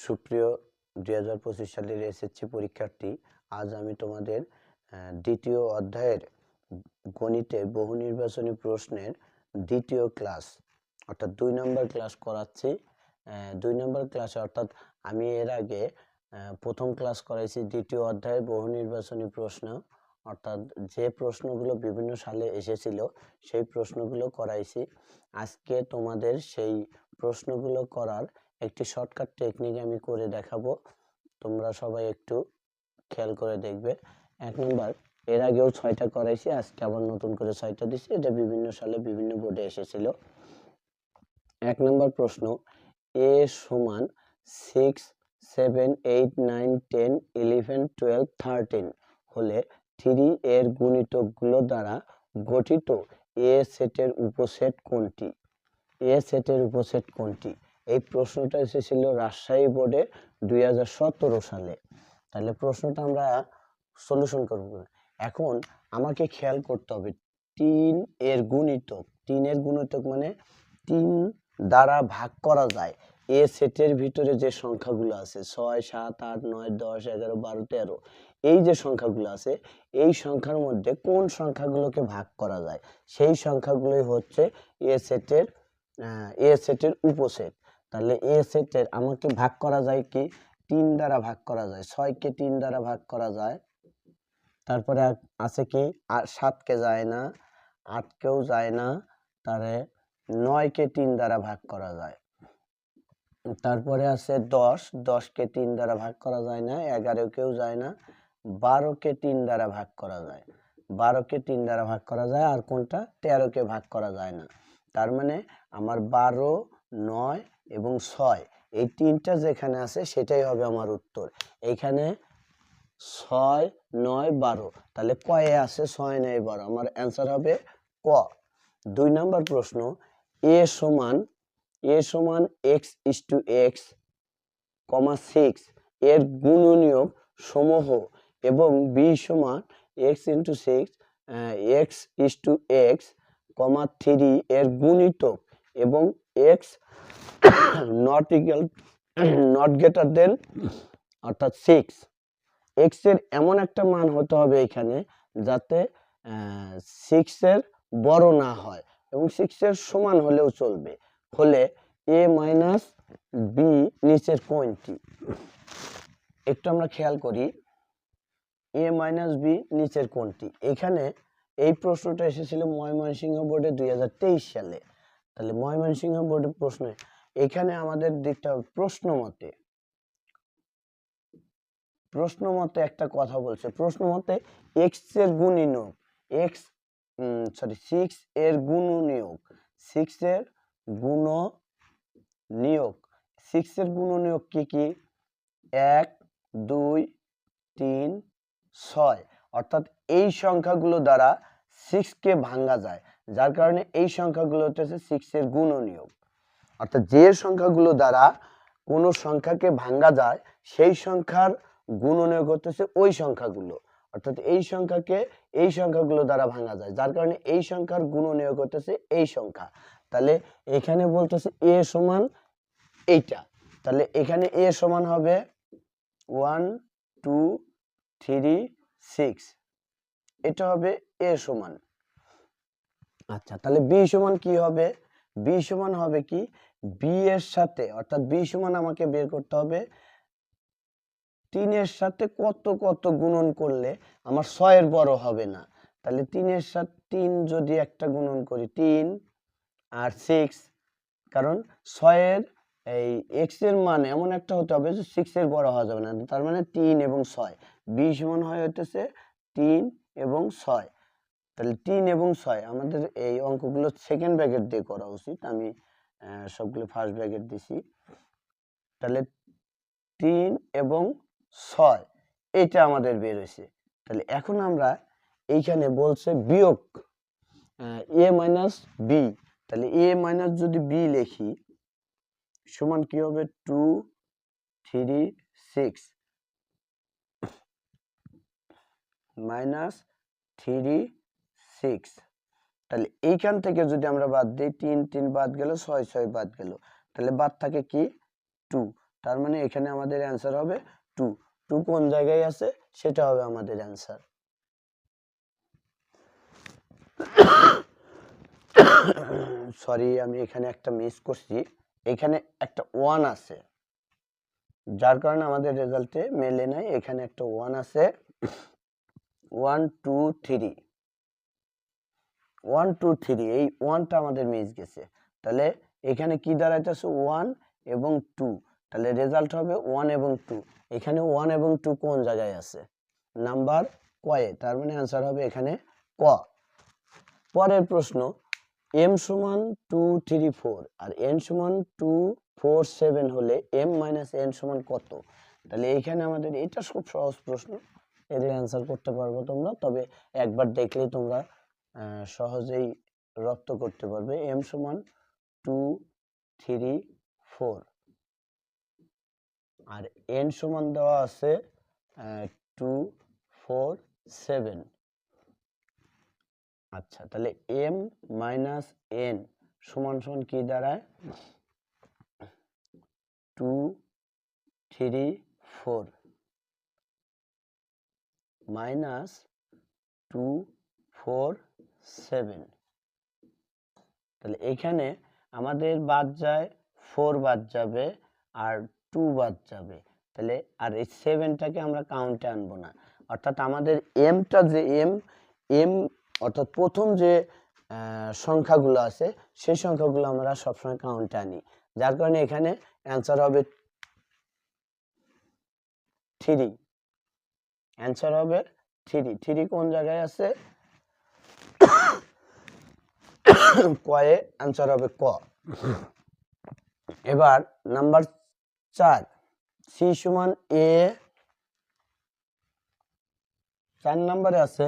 সুপ্রিয় দুই হাজার পঁচিশ সালের এসএসসি পরীক্ষার্থী, আজ আমি তোমাদের দ্বিতীয় অধ্যায়ের গণিতের বহু নির্বাচনী প্রশ্নের দ্বিতীয় ক্লাস, অর্থাৎ দুই নম্বর ক্লাস করাচ্ছি। দুই নম্বর ক্লাসে, অর্থাৎ আমি এর আগে প্রথম ক্লাস করাইছি দ্বিতীয় অধ্যায়ের বহু নির্বাচনী প্রশ্ন, অর্থাৎ যে প্রশ্নগুলো বিভিন্ন সালে এসেছিল সেই প্রশ্নগুলো করাইছি। আজকে তোমাদের সেই প্রশ্নগুলো করার একটি শর্টকাট টেকনিক আমি করে দেখাবো। তোমরা সবাই একটু খেয়াল করে দেখবে। এক নম্বর এর আগেও ছয়টা করাইছি, আজকে আবার নতুন করে ছয়টা দিছি। এটা বিভিন্ন সালে বিভিন্ন বোর্ডে এসেছিল। এক নম্বর প্রশ্ন এ সমান six seven eight nine ten eleven twelve thirteen হলে থ্রি এর গুণিতকগুলো দ্বারা গঠিত এ সেটের উপসেট কোনটি? এ সেটের উপসেট কোনটি? এই প্রশ্নটা এসেছিল রাজশাহী বোর্ডে দুই হাজার সতেরো সালে। তাহলে প্রশ্নটা আমরা সলিউশন করব। এখন আমাকে খেয়াল করতে হবে, তিন এর গুণিতক তিনের গুণিতক মানে তিন দ্বারা ভাগ করা যায়। এ সেটের ভিতরে যে সংখ্যাগুলো আছে, ছয়, সাত, আট, নয়, দশ, এগারো, বারো, তেরো, এই যে সংখ্যাগুলো আছে, এই সংখ্যার মধ্যে কোন সংখ্যাগুলোকে ভাগ করা যায়? সেই সংখ্যাগুলোই হচ্ছে এ সেটের এ সেটের উপসেট। তাহলে এ সেটের আমাকে ভাগ করা যায় কি? তিন দ্বারা ভাগ করা যায়। ছয়কে তিন দ্বারা ভাগ করা যায়। তারপরে আছে কি? আর সাতকে যায় না, আটকেও যায় না তারে নয়কে তিন দ্বারা ভাগ করা যায়। তারপরে আছে দশ, দশকে তিন দ্বারা ভাগ করা যায় না এগারো এগারোকেও যায় না, বারোকে তিন দ্বারা ভাগ করা যায়। বারোকে তিন দ্বারা ভাগ করা যায়, আর কোনটা? তেরোকে ভাগ করা যায় না। তার মানে আমার বারো, নয় এবং ছয়। এই তিনটা যেখানে আছে, সেটাই হবে আমার উত্তর। এইখানে ছয়, নয়, বারো। তাহলে কয়ে আছে ছয়, নয়, বারো। আমার অ্যান্সার হবে ক। দুই নম্বর প্রশ্ন, এ সমান এ সমান x is two x comma six এর গুণনীয়ক সমূহ এবং বি সমান x into six x is two x comma three এর গুণিতক এবং x not equal not greater than অর্থাৎ সিক্স এক্সের এমন একটা মান হতে হবে এখানে যাতে সিক্সের বড় না হয় এবং সিক্সের সমান হলেও চলবে। হলে এ মাইনাস বি নিচের কোনটি একটু আমরা খেয়াল করি এ মাইনাস বি নিচের কোনটি? এখানে এই প্রশ্নটা এসেছিল ময়মনসিংহ বোর্ডে দুই হাজার তেইশ সালে। তাহলে ময়মনসিংহ বোর্ডের প্রশ্ন এখানে আমাদের হবে প্রশ্ন মতে। প্রশ্ন মতে একটা কথা বলছে। প্রশ্ন মতে এক্সের গুণনীয়ক এক্স সরি সিক্স এর গুণনীয়ক সিক্স এর গুণ নিয়োগ সিক্স এর গুণ নিয়োগ কি কি? এক, দুই, তিন, ছয়। অর্থাৎ এই সংখ্যাগুলো দ্বারা সিক্সকে ভাঙ্গা যায়। যার কারণে এই সংখ্যাগুলো হচ্ছে সিক্সের গুণনীয়ক। অর্থাৎ যে সংখ্যাগুলো দ্বারা কোনো সংখ্যাকে ভাঙ্গা যায়, সেই সংখ্যার গুণনীয়ক হতেছে ওই সংখ্যাগুলো। অর্থাৎ এই সংখ্যাকে এই সংখ্যাগুলো দ্বারা ভাঙা যায়, যার কারণে এই সংখ্যার গুণনীয়ক হতেছে এই সংখ্যা। তাহলে এখানে বলতেছে এ সমান এইটা। তাহলে এখানে এ সমান হবে ওয়ান, টু, থ্রি, সিক্স। এটা হবে এ সমান। আচ্ছা তাহলে বি সমান কি হবে? বি সমান হবে কি? বি এর সাথে, অর্থাৎ বি সমান আমাকে বের করতে হবে। তিনের সাথে কত কত গুণন করলে আমার ছয়ের বড় হবে না? তাহলে তিনের সাথে তিন যদি একটা গুণন করি, তিন আর সিক্স কারণ ছয়ের এই এক্সের মান এমন একটা হতে হবে যে সিক্স এর বড় হওয়া যাবে না, তার মানে তিন এবং ছয়। বি সমান হয় হতেছে তিন এবং ছয়। তাহলে তিন এবং ছয়, আমাদের এই অঙ্কগুলো সেকেন্ড ব্র্যাকেট দিয়ে করা উচিত। আমি সবগুলো ফার্স্ট ব্র্যাকেট দিছি। তাহলে তিন এবং ছয়, এটা আমাদের বের হয়েছে। তাহলে এখন আমরা এইখানে বলছে বিয়োগ এ মাইনাস বি তাহলে এ মাইনাস যদি বি লিখি, সমান কি হবে? Two three six minus three six তাহলে এইখান থেকে যদি আমরা বাদ দিই, তিন তিন বাদ গেল, ছয় ছয় বাদ গেল। তাহলে বাদ থাকে কি? টু তার মানে এখানে আমাদের অ্যান্সার হবে টু টু কোন জায়গায় আছে? সেটা হবে আমাদের অ্যান্সার সরি আমি এখানে একটা মিস করছি। এখানে একটা ওয়ান আছে। যার কারণে আমাদের রেজাল্টে মেলে নাই। এখানে একটা ওয়ান আছে। One two three one two three এই ওয়ানটা আমাদের মিস গেছে। তাহলে এখানে কি দাঁড়াইতেছে? ওয়ান এবং টু তাহলে রেজাল্ট হবে ওয়ান এবং টু এখানে ওয়ান এবং টু কোন জায়গায় আছে? নাম্বার কয়ে। তার মানে অ্যান্সার হবে এখানে ক। পরের প্রশ্ন এম সমান টু থ্রি ফোর আর এন সমান টু ফোর সেভেন হলে এম মাইনাস এন সমান কত? তাহলে এইখানে আমাদের এটা খুব সহজ প্রশ্ন। এদের অ্যান্সার করতে পারব তোমরা। তবে একবার দেখলেই তোমরা সহজেই রপ্ত করতে পারবে। এম সমান টু থ্রি ফোর আর এন সমান দেওয়া আছে টু ফোর সেভেন আচ্ছা তাহলে এম মাইনাস এন সমান সমান কি দাঁড়ায়? Two three four minus two four seven তাহলে এখানে আমাদের বাদ যায় ফোর বাদ যাবে আর টু বাদ যাবে। তাহলে আর এই সেভেনটাকে আমরা কাউন্টে আনব না। অর্থাৎ আমাদের এমটা যে এম এম অর্থাৎ প্রথম যে সংখ্যাগুলো আছে, সেই সংখ্যাগুলো আমরা সবসময় কাউন্টে আনি। যার কারণে এখানে অ্যান্সার হবে থ্রি অ্যান্সার হবে থ্রি থ্রি কোন জায়গায় আছে? কয়ে আনসার হবে ক। এবার নাম্বার চার সি সমান এ চার নম্বরে আছে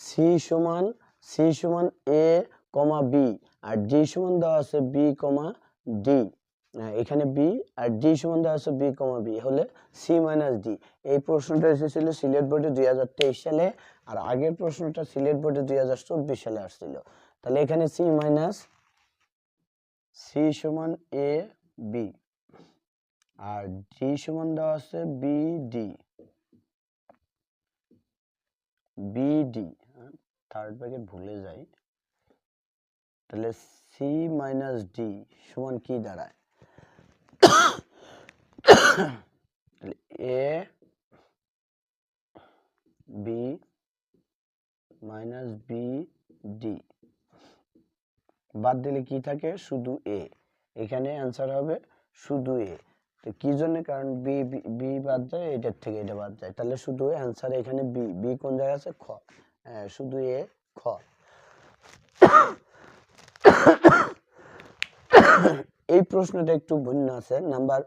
সি সমান সি সমান এ কমা বি আর ডি সমান দেওয়া আছে বি কমা ডি এখানে বি আর ডি সমান দেওয়া আছে বি কমা বি হলে সি মাইনাস ডি এই প্রশ্নটা এসেছিল সিলেট বোর্ডে দুই হাজার তেইশ সালে। আর আগের প্রশ্নটা সিলেট বোর্ডে দুই হাজার চব্বিশ সালে আসছিল। তাহলে এখানে সি মাইনাস সি সমান এ, বি। আর ডি সমান দেওয়া আছে B, D. B D third bracket ভুলে যাই। তাহলে সি মাইনাস ডি সমান কি দাঁড়ায়? তাহলে A, B minus B D. বাদ দিলে কি থাকে? শুধু এ। এখানে অ্যান্সার হবে শুধু এ। তো কি জন্য? কারণ বি বি বাদ যায় এটার থেকে এটা বাদ যায়। তাহলে শুধু অ্যান্সার এখানে বি বি কোন জায়গায় আছে? খ। হ্যাঁ, শুধু এ খ। এই প্রশ্নটা একটু ভিন্ন আছে। নাম্বার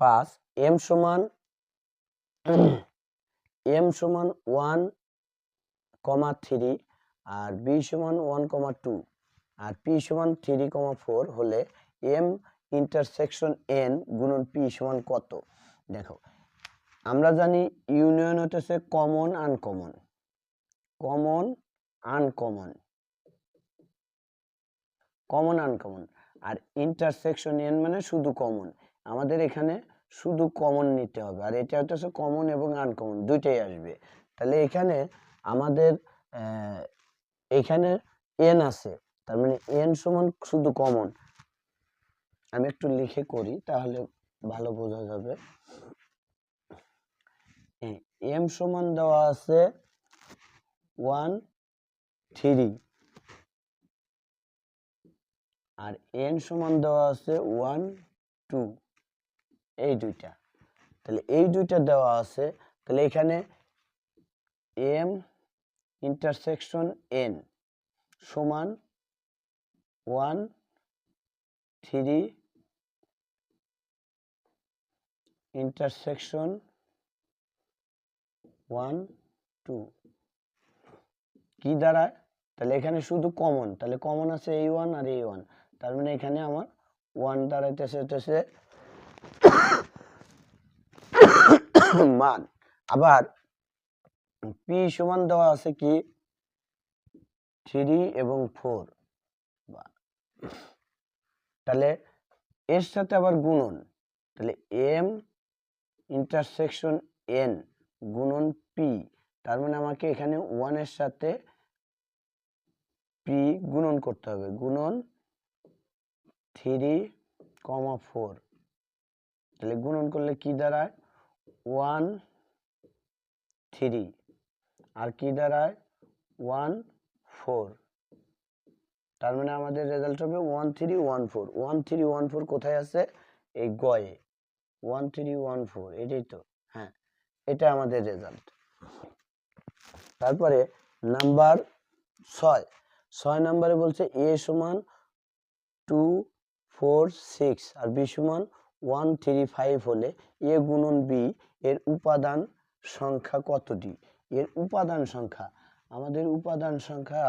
পাঁচ এম সমান এম সমান ওয়ান কমা থ্রি আর বি সমান ওয়ান কমা টু আর পি সমান থ্রি কমা ফোর হলে এম ইন্টারসেকশন এন গুণন পি সমান কত? দেখো, আমরা জানি ইউনিয়ন হতেছে common uncommon common uncommon common uncommon আর ইন্টারসেকশন এন মানে শুধু কমন আমাদের এখানে শুধু কমন নিতে হবে। আর এটা হচ্ছে কমন এবং আনকমন দুইটাই আসবে। তাহলে এখানে আমাদের এখানে এন আছে। তার মানে এন সমান শুধু কমন আমি একটু লিখে করি, তাহলে ভালো বোঝা যাবে। এম সমান দেওয়া আছে ওয়ান থ্রি আর এন সমান দেওয়া আছে ওয়ান টু এই দুইটা। তাহলে এই দুইটা দেওয়া আছে। তাহলে এখানে এম ইন্টারসেকশন এন সমান one three intersection one two কি দাঁড়ায় তাহলে এখানে শুধু কমন তাহলে কমন আছে এই ওয়ান আর এই ওয়ান তার মানে এখানে আমার ওয়ান দাঁড়াইতেছে মান। আবার পি সমান দেওয়া আছে কি? থ্রি এবং ফোর তাহলে এর সাথে আবার গুণন। তাহলে এম ইন্টারসেকশন এন গুণন পি তার মানে আমাকে এখানে ওয়ানের সাথে পি গুণন করতে হবে। গুণন থ্রি কমা ফোর তাহলে গুণন করলে কি দাঁড়ায়? ওয়ান থ্রি আর কি দাঁড়ায়? One four. তার মানে আমাদের রেজাল্ট হবে one three one four. One three one four কোথায় আছে? এই গয়ে। ওয়ান থ্রি ওয়ান ফোর, এটাই তো। হ্যাঁ এটা আমাদের রেজাল্ট তারপরে নাম্বার ছয়। ছয় নাম্বারে বলছে এ সমান টু ফোর সিক্স আর বি সমান ওয়ান থ্রি ফাইভ হলে এ গুণন বি এর উপাদান সংখ্যা কতটি? এর উপাদান সংখ্যা। আমাদের উপাদান সংখ্যা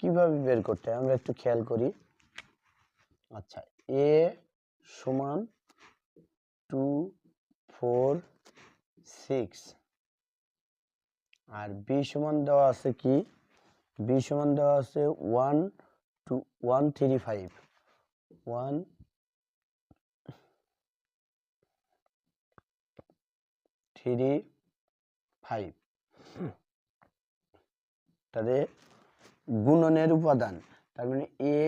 কীভাবে বের করতে হয়? আমরা একটু খেয়াল করি। আচ্ছা এ সমান টু ফোর সিক্স। আর বি সমান দেওয়া আছে কি? বি সমান দেওয়া আছে one two, one three five. One three five. তাহলে গুণনের উপাদান। তার মানে এ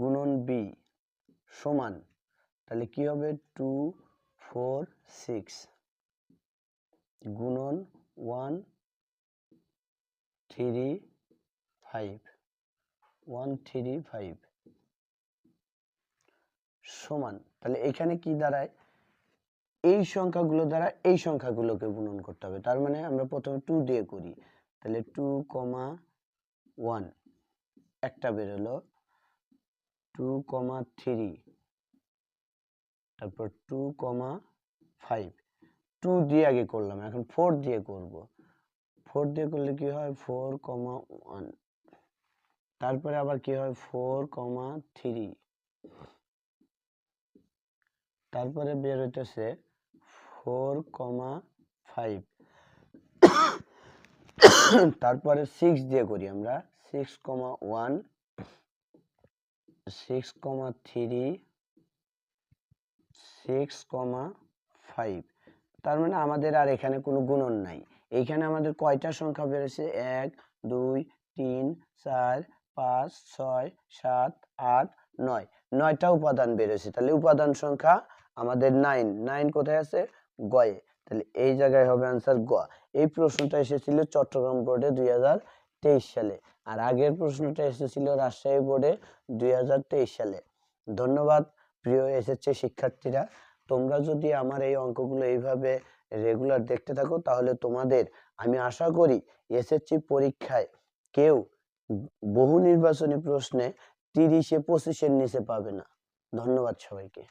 গুণন বি সমান, তাহলে কি হবে? টু ফোর সিক্স গুণন one three five one three five সমান। তাহলে এখানে কি দাঁড়ায়? এই সংখ্যাগুলো দ্বারা এই সংখ্যাগুলোকে গুণন করতে হবে। তার মানে আমরা প্রথমে টু দিয়ে করি। তাহলে টু কমা ওয়ান একটা বেরোলো। টু কমা থ্রি তারপর টু কমা ফাইভ টু দিয়ে আগে করলাম, এখন ফোর দিয়ে করব। ফোর দিয়ে করলে কি হয়? ফোর কমা ওয়ান তারপরে আবার কি হয়? ফোর কমা থ্রি তারপরে বের হইতেছে ফোর কমা ফাইভ তারপরে সিক্স দিয়ে করি আমরা। Six comma one six comma three six comma five তার মানে আমাদের আর এখানে কোনো গুণন নাই। এইখানে আমাদের কয়টা সংখ্যা বেড়েছে? এক, দুই, তিন, চার, পাঁচ, ছয়, সাত, আট, নয়। নয়টা উপাদান বেড়েছে। তাহলে উপাদান সংখ্যা আমাদের নাইন নাইন কোথায় আছে? গয়ে। তাহলে এই জায়গায় হবে আনসার গ। এই প্রশ্নটা এসেছিল চট্টগ্রাম বোর্ডে দু হাজার তেইশ সালে আর আগের প্রশ্নটা এসেছিল রাজশাহী বোর্ডে দুই হাজার তেইশ সালে। ধন্যবাদ, প্রিয় এসেছে শিক্ষার্থীরা। তোমরা যদি আমার এই অঙ্কগুলো এইভাবে রেগুলার দেখতে থাকো, তাহলে তোমাদের আমি আশা করি এসএসসি পরীক্ষায় কেউ বহু নির্বাচনী প্রশ্নে তিরিশে পঁচিশের নিচে পাবে না। ধন্যবাদ সবাইকে।